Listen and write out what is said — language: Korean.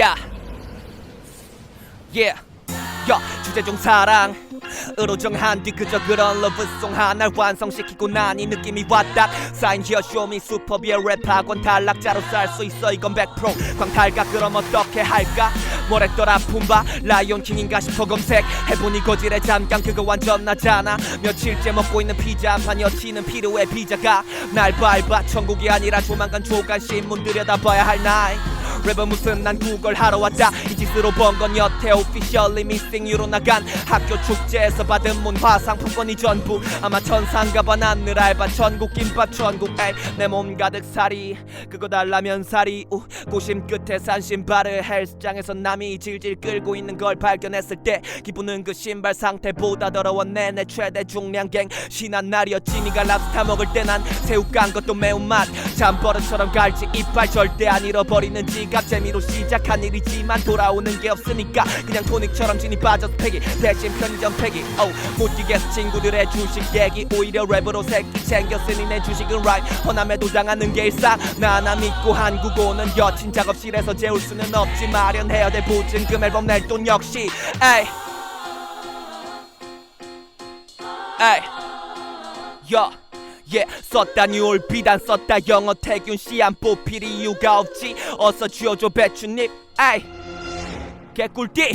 야, yeah, 야 주제 중 사랑. 으로 정한 뒤 그저 그런 러브송 하나를 완성시키고 난 이 느낌이 왔다. 사인 히어 쇼미 슈퍼비어 랩학원 탈락자로 살수 있어 이건 100% 광탈가 그럼 어떻게 할까? 뭘 했더라 품바 라이온킹인가 싶어 검색. 해보니 거질에 잠깐 그거 완전 나잖아. 며칠째 먹고 있는 피자 한 판 여치는 필요해 비자가. 날 밟아 천국이 아니라 조만간 조간 신문 들여다봐야 할 나이 랩은 무슨 난 구걸 하러 왔다. 이 짓으로 번 건 여태 오피셜리 미싱 유로 나간 학교 축제에서 받은 문화 상품권이 전부. 아마 천상가봐 난늘 알바 전국 김밥 전국 에이 내몸 가득 살이 그거 달라면 살이 우 고심 끝에 산 신발을 헬스장에서 남이 질질 끌고 있는 걸 발견했을 때 기분은 그 신발 상태보다 더러웠네. 내 최대 중량갱. 신한 날이었지 니가 랍스타 먹을 때 난 새우 깐 것도 매운맛. 잠버릇처럼 갈지 이빨 절대 안 잃어버리는 지갑 재미로 시작한 일이지만 돌아오는 게 없으니까 그냥 토닉처럼 진이 빠져서 패기. 대신 편의점 패기. oh, 못 이겨서 친구들의 주식 얘기. 오히려 랩으로 새끼 챙겼으니 내 주식은 right. 허남에도 당하는 게 일상. 나 하나 믿고 한국 오는 여친 작업실에서 재울 수는 없지. 마련해야 될 보증금 앨범 낼 돈 역시. 에이. 에이. 야 예, 썼다 뉴올 비단 썼다 영어 태균 씨안 뽑힐 이유가 없지. 어서 쥐어줘 배추잎 에이 개꿀띠